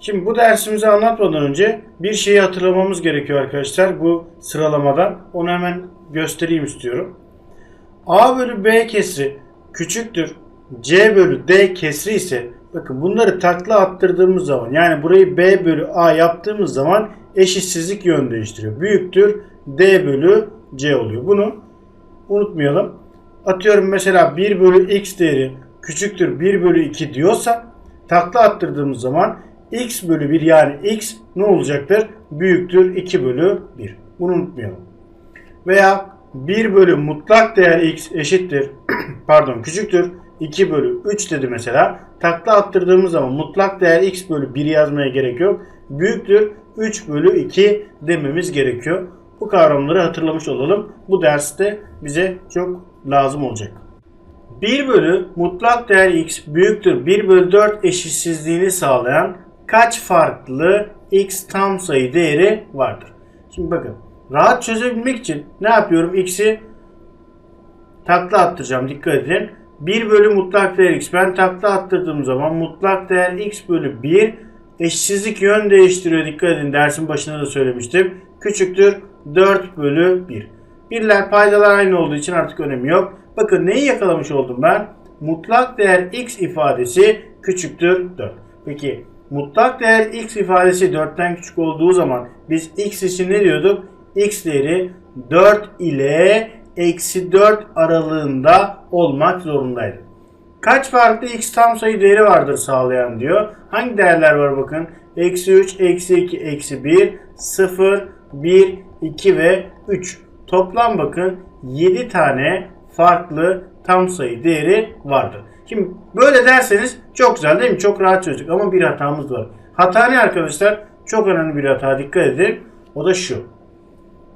Şimdi bu dersimizi anlatmadan önce bir şeyi hatırlamamız gerekiyor arkadaşlar bu sıralamadan. Onu hemen göstereyim istiyorum. A bölü B kesri küçüktür. C bölü D kesri ise bakın bunları takla attırdığımız zaman yani burayı B bölü A yaptığımız zaman eşitsizlik yön değiştiriyor. Büyüktür D bölü C oluyor. Bunu unutmayalım. Atıyorum mesela 1 bölü x değeri küçüktür 1 bölü 2 diyorsa takla attırdığımız zaman x bölü 1 yani x ne olacaktır? Büyüktür 2 bölü 1. Bunu unutmayalım. Veya 1 bölü mutlak değer x eşittir pardon küçüktür 2 bölü 3 dedi mesela. Takla attırdığımız zaman mutlak değer x bölü 1 yazmaya gerek yok. Büyüktür 3 bölü 2 dememiz gerekiyor. Bu kavramları hatırlamış olalım. Bu derste bize çok lazım olacak. 1 bölü mutlak değer x büyüktür 1 bölü 4 eşitsizliğini sağlayan kaç farklı x tam sayı değeri vardır? Şimdi bakın rahat çözebilmek için ne yapıyorum? x'i takla attıracağım dikkat edin. 1 bölü mutlak değer x. Ben takla attırdığım zaman mutlak değer x bölü 1 eşitsizlik yön değiştiriyor. Dikkat edin dersin başında da söylemiştim. Küçüktür 4 bölü 1. Birler paydalar aynı olduğu için artık önemi yok. Bakın neyi yakalamış oldum ben? Mutlak değer x ifadesi küçüktür 4. Peki mutlak değer x ifadesi 4'ten küçük olduğu zaman biz x için ne diyorduk? x değeri 4 ile eksi 4 aralığında olmak zorundaydı. Kaç farklı x tam sayı değeri vardır sağlayan diyor. Hangi değerler var bakın. Eksi 3, eksi 2, eksi 1, 0, 1, 2 ve 3. Toplam bakın 7 tane farklı tam sayı değeri vardır. Şimdi böyle derseniz çok güzel değil mi? Çok rahat çözdük ama bir hatamız var. Hata ne arkadaşlar? Çok önemli bir hata dikkat edin. O da şu.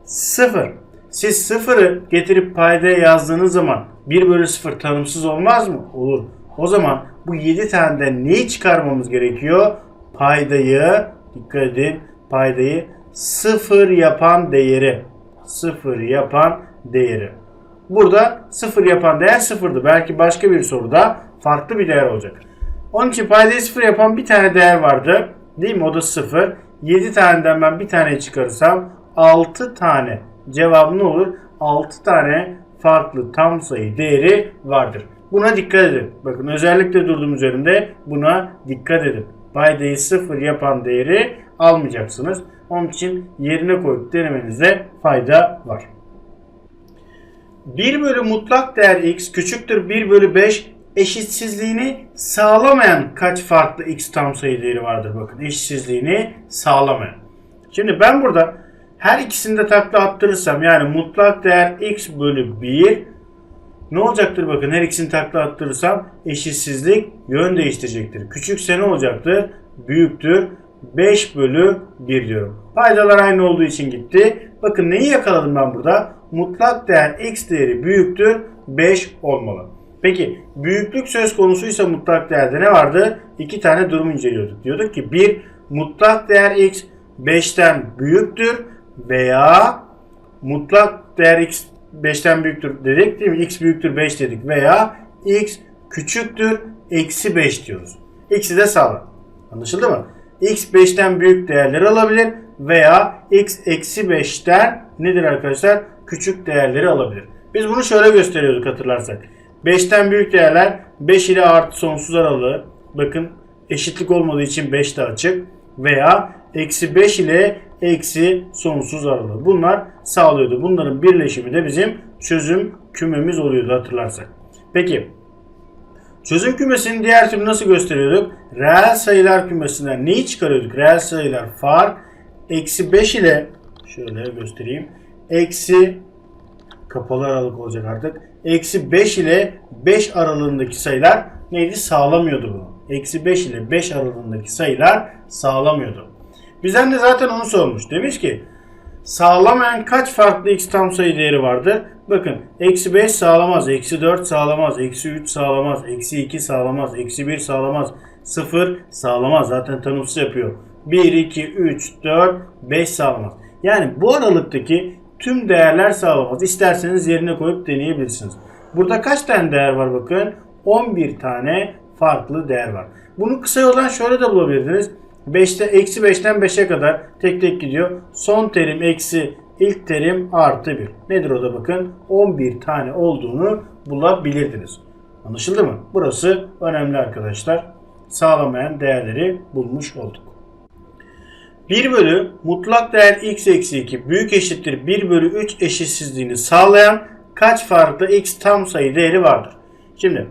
0. Siz sıfırı getirip paydaya yazdığınız zaman 1 bölü 0 tanımsız olmaz mı? Olur. O zaman bu 7 taneden neyi çıkarmamız gerekiyor? Paydayı, dikkat edin, paydayı 0 yapan değeri. 0 yapan değeri. Burada 0 yapan değer 0'dı. Belki başka bir soruda farklı bir değer olacak. Onun için paydayı 0 yapan bir tane değer vardı. Değil mi? O da 0. 7 taneden ben bir tane çıkarırsam 6 tane cevabı ne olur? 6 tane farklı tam sayı değeri vardır. Buna dikkat edin. Bakın özellikle durduğum üzerinde buna dikkat edin. Paydayı 0 yapan değeri almayacaksınız. Onun için yerine koyup denemenizde fayda var. 1 bölü mutlak değer x küçüktür 1 bölü 5 eşitsizliğini sağlamayan kaç farklı x tam sayı değeri vardır bakın eşitsizliğini sağlamayan. Şimdi ben burada her ikisini de takla attırırsam yani mutlak değer x bölü 1 ne olacaktır bakın her ikisini takla attırırsam eşitsizlik yön değiştirecektir. Küçükse ne olacaktır? Büyüktür. 5 bölü 1 diyorum. Paydalar aynı olduğu için gitti. Bakın neyi yakaladım ben burada? Mutlak değer x değeri büyüktür 5 olmalı. Peki büyüklük söz konusuysa mutlak değerde ne vardı? İki tane durum inceliyorduk. Diyorduk ki bir mutlak değer x 5'ten büyüktür veya mutlak değer x 5'ten büyüktür dedik değil mi? x büyüktür 5 dedik veya x küçüktür eksi 5 diyoruz. X'i de sağlam. Anlaşıldı mı? x 5'ten büyük değerleri alabilir veya x eksi 5'ten nedir arkadaşlar? Küçük değerleri alabilir. Biz bunu şöyle gösteriyorduk hatırlarsak. 5'ten büyük değerler 5 ile artı sonsuz aralığı. Bakın eşitlik olmadığı için 5 de açık. Veya eksi 5 ile eksi sonsuz aralığı. Bunlar sağlıyordu. Bunların birleşimi de bizim çözüm kümemiz oluyordu hatırlarsak. Peki çözüm kümesini diğer türlü nasıl gösteriyorduk? Reel sayılar kümesinden neyi çıkarıyorduk? Reel sayılar fark eksi 5 ile şöyle göstereyim. Eksi kapalı aralık olacak artık. Eksi 5 ile 5 aralığındaki sayılar neydi? Sağlamıyordu bunu. Eksi 5 ile 5 aralığındaki sayılar sağlamıyordu. Bizden de zaten onu sormuş. Demiş ki sağlamayan kaç farklı x tam sayı değeri vardır? Bakın eksi 5 sağlamaz, eksi 4 sağlamaz, eksi 3 sağlamaz, eksi 2 sağlamaz, eksi 1 sağlamaz, 0 sağlamaz. Zaten tanımsız yapıyor. 1, 2, 3, 4, 5 sağlamaz. Yani bu aralıktaki tüm değerler sağlamaz. İsterseniz yerine koyup deneyebilirsiniz. Burada kaç tane değer var bakın? 11 tane farklı değer var. Bunu kısa yoldan şöyle de bulabilirdiniz. 5'te eksi 5'ten 5'e kadar tek tek gidiyor. Son terim eksi ilk terim artı 1. Nedir o da bakın 11 tane olduğunu bulabilirdiniz. Anlaşıldı mı? Burası önemli arkadaşlar. Sağlamayan değerleri bulmuş olduk. 1 bölü mutlak değer x eksi 2 büyük eşittir 1 bölü 3 eşitsizliğini sağlayan kaç farklı x tam sayı değeri vardır? Şimdi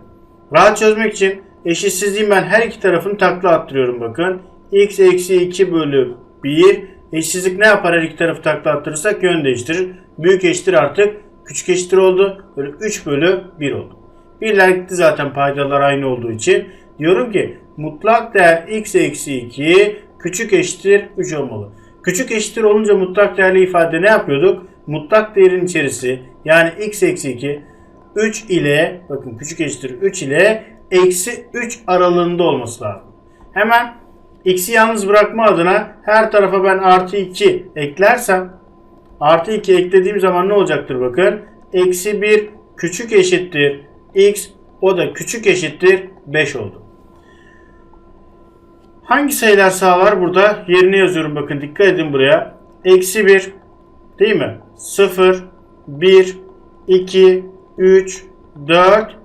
rahat çözmek için eşitsizliğin ben her iki tarafını takla attırıyorum bakın. x eksi 2 bölü 1 eşitsizlik ne yapar her iki tarafı takla attırırsak yön değiştirir. Büyük eşittir artık küçük eşittir oldu. Böyle 3 bölü 1 oldu. Birler zaten paydalar aynı olduğu için. Diyorum ki mutlak değer x eksi 2 küçük eşittir 3 olmalı. Küçük eşittir olunca mutlak değerli ifade ne yapıyorduk? Mutlak değerin içerisi yani x eksi 2 3 ile bakın küçük eşittir 3 ile eksi 3 aralığında olması lazım. Hemen x'i yalnız bırakma adına her tarafa ben artı 2 eklersem artı 2 eklediğim zaman ne olacaktır bakın. Eksi 1 küçük eşittir x o da küçük eşittir 5 oldu. Hangi sayılar sağlar burada? Yerine yazıyorum bakın dikkat edin buraya. Eksi 1 değil mi? 0, 1, 2, 3, 4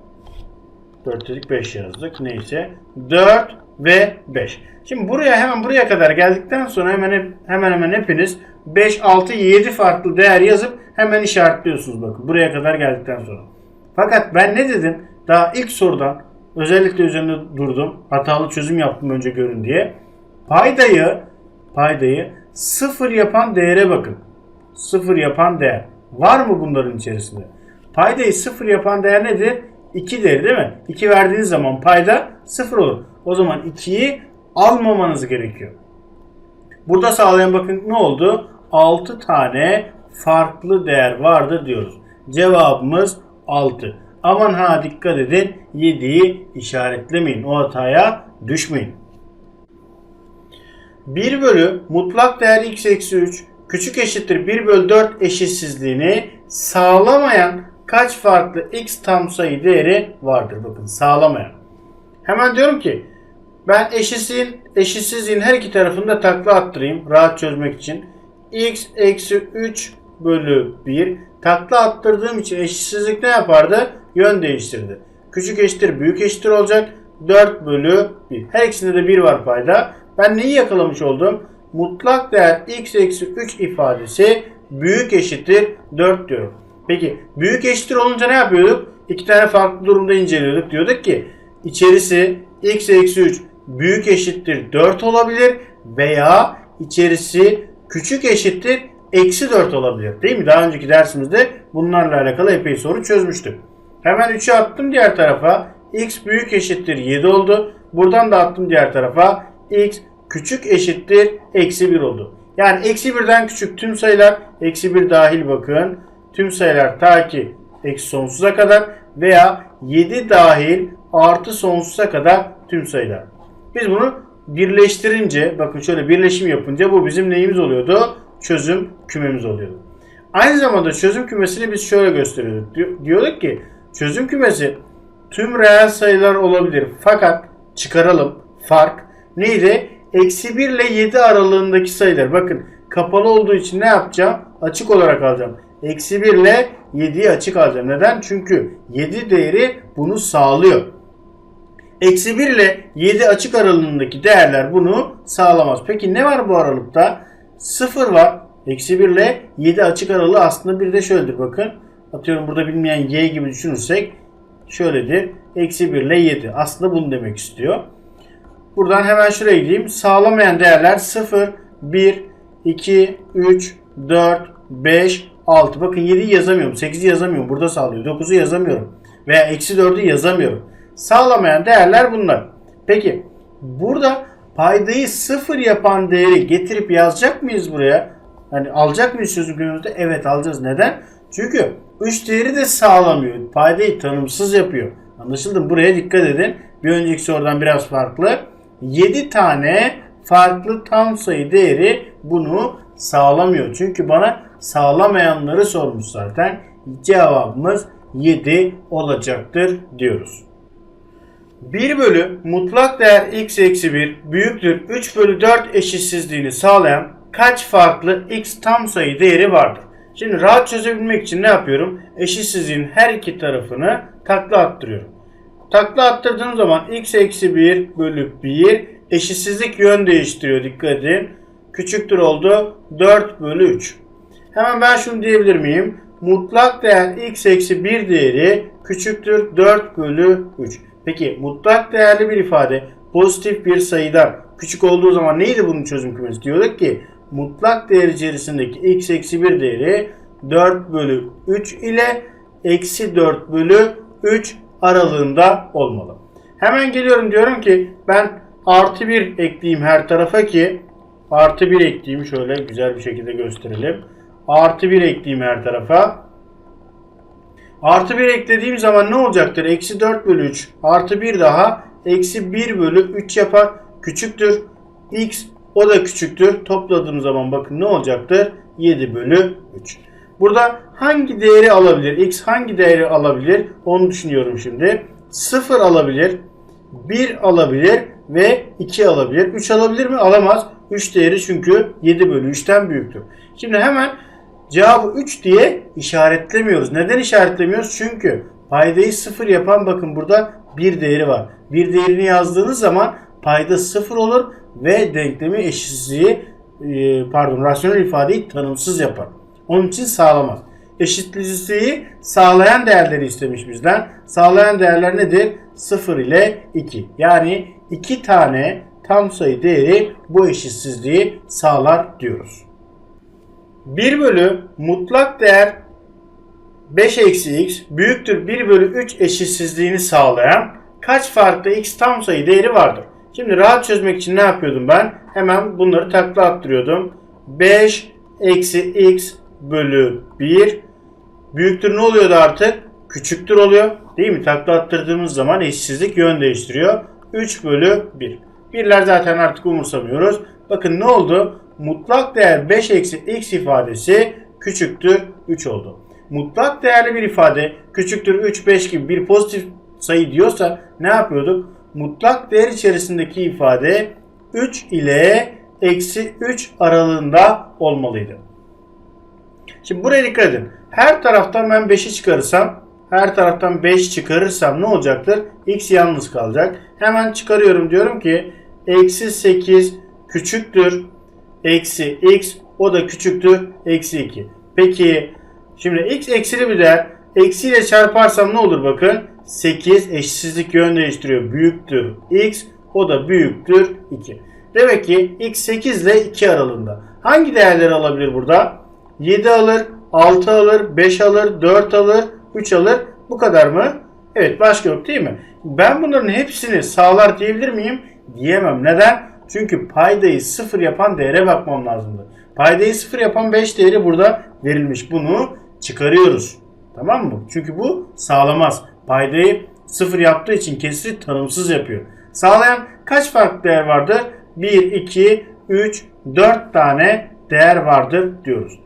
4 dedik 5 yazdık. Neyse. 4 ve 5. Şimdi buraya hemen buraya kadar geldikten sonra hemen hemen hemen hepiniz 5, 6, 7 farklı değer yazıp hemen işaretliyorsunuz bakın. Buraya kadar geldikten sonra. Fakat ben ne dedim? Daha ilk sorudan özellikle üzerinde durdum. Hatalı çözüm yaptım önce görün diye. Paydayı paydayı sıfır yapan değere bakın. Sıfır yapan değer. Var mı bunların içerisinde? Paydayı sıfır yapan değer nedir? 2 değeri değil mi? 2 verdiğiniz zaman payda sıfır olur. O zaman 2'yi almamanız gerekiyor. Burada sağlayan bakın ne oldu? 6 tane farklı değer vardır diyoruz. Cevabımız 6. Aman ha dikkat edin 7'yi işaretlemeyin. O hataya düşmeyin. 1 bölü mutlak değer x eksi 3 küçük eşittir 1 bölü 4 eşitsizliğini sağlamayan kaç farklı x tam sayı değeri vardır? Bakın sağlamayan. Hemen diyorum ki ben eşitsizliğin, eşitsizliğin her iki tarafını da takla attırayım rahat çözmek için. x eksi 3 bölü 1 takla attırdığım için eşitsizlik ne yapardı? Yön değiştirdi. Küçük eşittir büyük eşittir olacak. 4 bölü 1. Her ikisinde de 1 var payda. Ben neyi yakalamış oldum? Mutlak değer x eksi 3 ifadesi büyük eşittir 4 diyorum. Peki büyük eşittir olunca ne yapıyorduk? İki tane farklı durumda inceliyorduk. Diyorduk ki içerisi x eksi 3 büyük eşittir 4 olabilir veya içerisi küçük eşittir eksi 4 olabilir. Değil mi? Daha önceki dersimizde bunlarla alakalı epey soru çözmüştük. Hemen 3'ü attım diğer tarafa. x büyük eşittir 7 oldu. Buradan da attım diğer tarafa. x küçük eşittir eksi 1 oldu. Yani eksi 1'den küçük tüm sayılar eksi 1 dahil bakın. Tüm sayılar ta ki eksi sonsuza kadar veya 7 dahil artı sonsuza kadar tüm sayılar. Biz bunu birleştirince bakın şöyle birleşim yapınca bu bizim neyimiz oluyordu? Çözüm kümemiz oluyordu. Aynı zamanda çözüm kümesini biz şöyle gösteriyorduk. Diyorduk ki çözüm kümesi tüm reel sayılar olabilir. Fakat çıkaralım fark neydi? Eksi 1 ile 7 aralığındaki sayılar. Bakın kapalı olduğu için ne yapacağım? Açık olarak alacağım. Eksi 1 ile 7'yi açık alacağım. Neden? Çünkü 7 değeri bunu sağlıyor. Eksi 1 ile 7 açık aralığındaki değerler bunu sağlamaz. Peki ne var bu aralıkta? 0 var. Eksi 1 ile 7 açık aralığı aslında bir de şöyledir bakın. Atıyorum burada bilmeyen y gibi düşünürsek şöyledir. Eksi 1 ile 7. Aslında bunu demek istiyor. Buradan hemen şuraya gideyim. Sağlamayan değerler 0, 1, 2, 3, 4, 5, 6. Bakın 7'yi yazamıyorum. 8'i yazamıyorum. Burada sağlıyor. 9'u yazamıyorum. Veya eksi 4'ü yazamıyorum. Sağlamayan değerler bunlar. Peki burada paydayı 0 yapan değeri getirip yazacak mıyız buraya? Hani alacak mıyız çözümümüzde? Evet alacağız. Neden? Çünkü 3 değeri de sağlamıyor. Paydayı tanımsız yapıyor. Anlaşıldı mı? Buraya dikkat edin. Bir önceki sorudan biraz farklı. 7 tane farklı tam sayı değeri bunu sağlamıyor. Çünkü bana sağlamayanları sormuş zaten. Cevabımız 7 olacaktır diyoruz. 1 bölü mutlak değer x eksi 1 büyüktür 3 bölü 4 eşitsizliğini sağlayan kaç farklı x tam sayı değeri vardır? Şimdi rahat çözebilmek için ne yapıyorum? Eşitsizliğin her iki tarafını takla attırıyorum. Takla attırdığım zaman x eksi 1 bölü 1 eşitsizlik yön değiştiriyor dikkat edin. Küçüktür oldu 4 bölü 3. Hemen ben şunu diyebilir miyim? Mutlak değer x eksi 1 değeri küçüktür 4 bölü 3. Peki mutlak değerli bir ifade pozitif bir sayıdan küçük olduğu zaman neydi bunun çözüm kümesi? Diyorduk ki mutlak değer içerisindeki x eksi 1 değeri 4 bölü 3 ile eksi 4 bölü 3 aralığında olmalı. Hemen geliyorum diyorum ki ben artı 1 ekleyeyim her tarafa ki artı 1 ekleyeyim şöyle güzel bir şekilde gösterelim. Artı 1 ekleyeyim her tarafa. Artı 1 eklediğim zaman ne olacaktır? Eksi 4 bölü 3 artı 1 daha eksi 1 bölü 3 yapar. Küçüktür. X o da küçüktür. Topladığım zaman bakın ne olacaktır? 7 bölü 3. Burada hangi değeri alabilir? X hangi değeri alabilir? Onu düşünüyorum şimdi. 0 alabilir. 1 alabilir ve 2 alabilir. 3 alabilir mi? Alamaz. 3 değeri çünkü 7 bölü 3'ten büyüktür. Şimdi hemen cevabı 3 diye işaretlemiyoruz. Neden işaretlemiyoruz? Çünkü paydayı 0 yapan bakın burada bir değeri var. Bir değerini yazdığınız zaman payda 0 olur ve denklemi eşitsizliği e, pardon rasyonel ifadeyi tanımsız yapar. Onun için sağlamaz. Eşitsizliği sağlayan değerleri istemiş bizden. Sağlayan değerler nedir? 0 ile 2. Yani 2 tane tam sayı değeri bu eşitsizliği sağlar diyoruz. 1 bölü mutlak değer 5 eksi x büyüktür 1 bölü 3 eşitsizliğini sağlayan kaç farklı x tam sayı değeri vardır? Şimdi rahat çözmek için ne yapıyordum ben? Hemen bunları takla attırıyordum. 5 eksi x bölü 1 büyüktür ne oluyordu artık? Küçüktür oluyor. Değil mi? Takla attırdığımız zaman eşitsizlik yön değiştiriyor. 3 bölü 1. Birler zaten artık umursamıyoruz. Bakın ne oldu? Mutlak değer 5 eksi x ifadesi küçüktür 3 oldu. Mutlak değerli bir ifade küçüktür 3, 5 gibi bir pozitif sayı diyorsa ne yapıyorduk? Mutlak değer içerisindeki ifade 3 ile eksi 3 aralığında olmalıydı. Şimdi buraya dikkat edin. Her taraftan ben 5'i çıkarırsam, her taraftan 5 çıkarırsam ne olacaktır? X yalnız kalacak. Hemen çıkarıyorum diyorum ki eksi 8 küçüktür eksi x o da küçüktür eksi 2. Peki şimdi x eksili bir değer eksiyle çarparsam ne olur bakın 8 eşitsizlik yön değiştiriyor büyüktür x o da büyüktür 2. Demek ki x 8 ile 2 aralığında. Hangi değerleri alabilir burada? 7 alır, 6 alır, 5 alır, 4 alır, 3 alır. Bu kadar mı? Evet başka yok değil mi? Ben bunların hepsini sağlar diyebilir miyim? Diyemem. Neden? Çünkü paydayı sıfır yapan değere bakmam lazımdı. Paydayı sıfır yapan 5 değeri burada verilmiş. Bunu çıkarıyoruz. Tamam mı? Çünkü bu sağlamaz. Paydayı sıfır yaptığı için kesri tanımsız yapıyor. Sağlayan kaç farklı değer vardır? 1, 2, 3, 4 tane değer vardır diyoruz.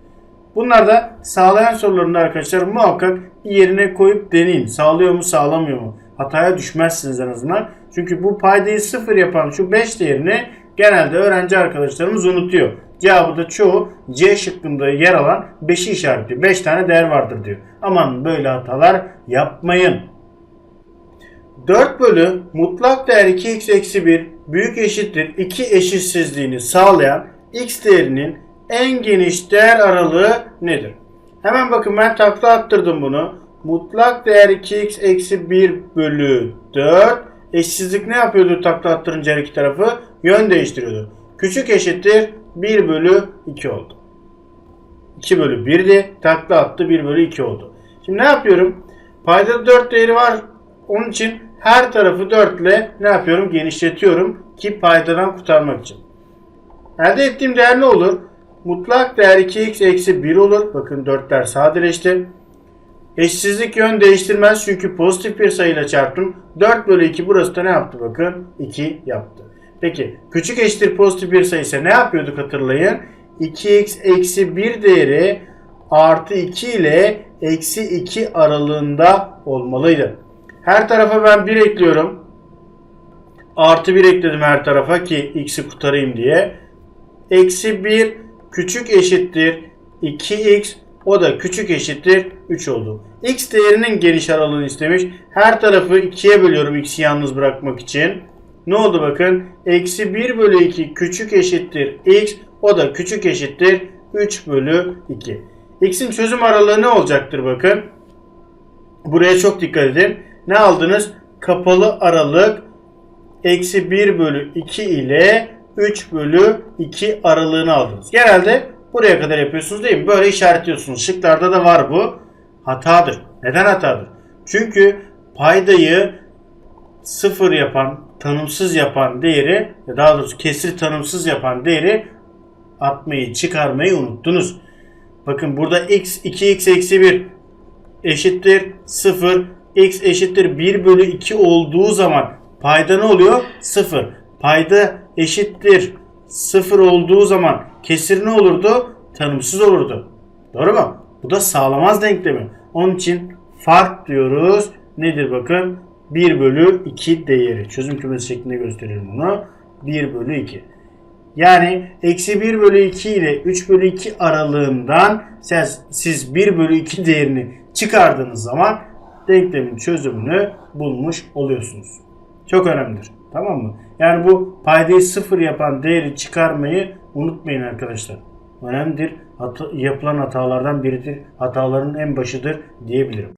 Bunlar da sağlayan sorularında arkadaşlar muhakkak bir yerine koyup deneyin. Sağlıyor mu sağlamıyor mu? Hataya düşmezsiniz en azından. Çünkü bu paydayı sıfır yapan şu 5 değerini genelde öğrenci arkadaşlarımız unutuyor. Cevabı da çoğu C şıkkında yer alan 5'i işaretliyor. 5 tane değer vardır diyor. Aman böyle hatalar yapmayın. 4 bölü mutlak değer 2x eksi 1 büyük eşittir 2 eşitsizliğini sağlayan x değerinin en geniş değer aralığı nedir? Hemen bakın ben takla attırdım bunu. Mutlak değer 2x eksi 1 bölü 4 eşsizlik ne yapıyordu takla attırınca her iki tarafı? Yön değiştiriyordu. Küçük eşittir 1 bölü 2 oldu. 2 bölü 1'di. Takla attı 1 bölü 2 oldu. Şimdi ne yapıyorum? Paydada 4 değeri var. Onun için her tarafı 4 ile ne yapıyorum? Genişletiyorum ki paydadan kurtarmak için. Elde ettiğim değer ne olur? Mutlak değer 2x eksi 1 olur. Bakın 4'ler sadeleşti. Eşsizlik yön değiştirmez çünkü pozitif bir sayıyla çarptım. 4 bölü 2 burası da ne yaptı bakın? 2 yaptı. Peki küçük eşittir pozitif bir sayı ise ne yapıyorduk hatırlayın? 2x eksi 1 değeri artı 2 ile eksi 2 aralığında olmalıydı. Her tarafa ben 1 ekliyorum. artı 1 ekledim her tarafa ki x'i kurtarayım diye. Eksi 1 küçük eşittir 2x o da küçük eşittir 3 oldu. x değerinin geniş aralığını istemiş. Her tarafı 2'ye bölüyorum x'i yalnız bırakmak için. Ne oldu bakın? Eksi 1 bölü 2 küçük eşittir x o da küçük eşittir 3 bölü 2. x'in çözüm aralığı ne olacaktır bakın? Buraya çok dikkat edin. Ne aldınız? Kapalı aralık eksi 1 bölü 2 ile 3 bölü 2 aralığını aldınız. Genelde buraya kadar yapıyorsunuz değil mi? Böyle işaretliyorsunuz. Şıklarda da var bu. Hatadır. Neden hatadır? Çünkü paydayı sıfır yapan, tanımsız yapan değeri, daha doğrusu kesir tanımsız yapan değeri atmayı, çıkarmayı unuttunuz. Bakın burada x 2x eksi 1 eşittir 0. x eşittir 1 bölü 2 olduğu zaman payda ne oluyor? 0. Payda eşittir 0 olduğu zaman kesir ne olurdu? Tanımsız olurdu. Doğru mu? Bu da sağlamaz denklemi. Onun için fark diyoruz. Nedir bakın? 1 bölü 2 değeri. Çözüm kümesi şeklinde gösterelim bunu. 1 bölü 2. Yani eksi 1 bölü 2 ile 3 bölü 2 aralığından siz, siz 1 bölü 2 değerini çıkardığınız zaman denklemin çözümünü bulmuş oluyorsunuz. Çok önemlidir. Tamam mı? Yani bu paydayı sıfır yapan değeri çıkarmayı unutmayın arkadaşlar. Önemlidir. Hata- yapılan hatalardan biridir. Hataların en başıdır diyebilirim.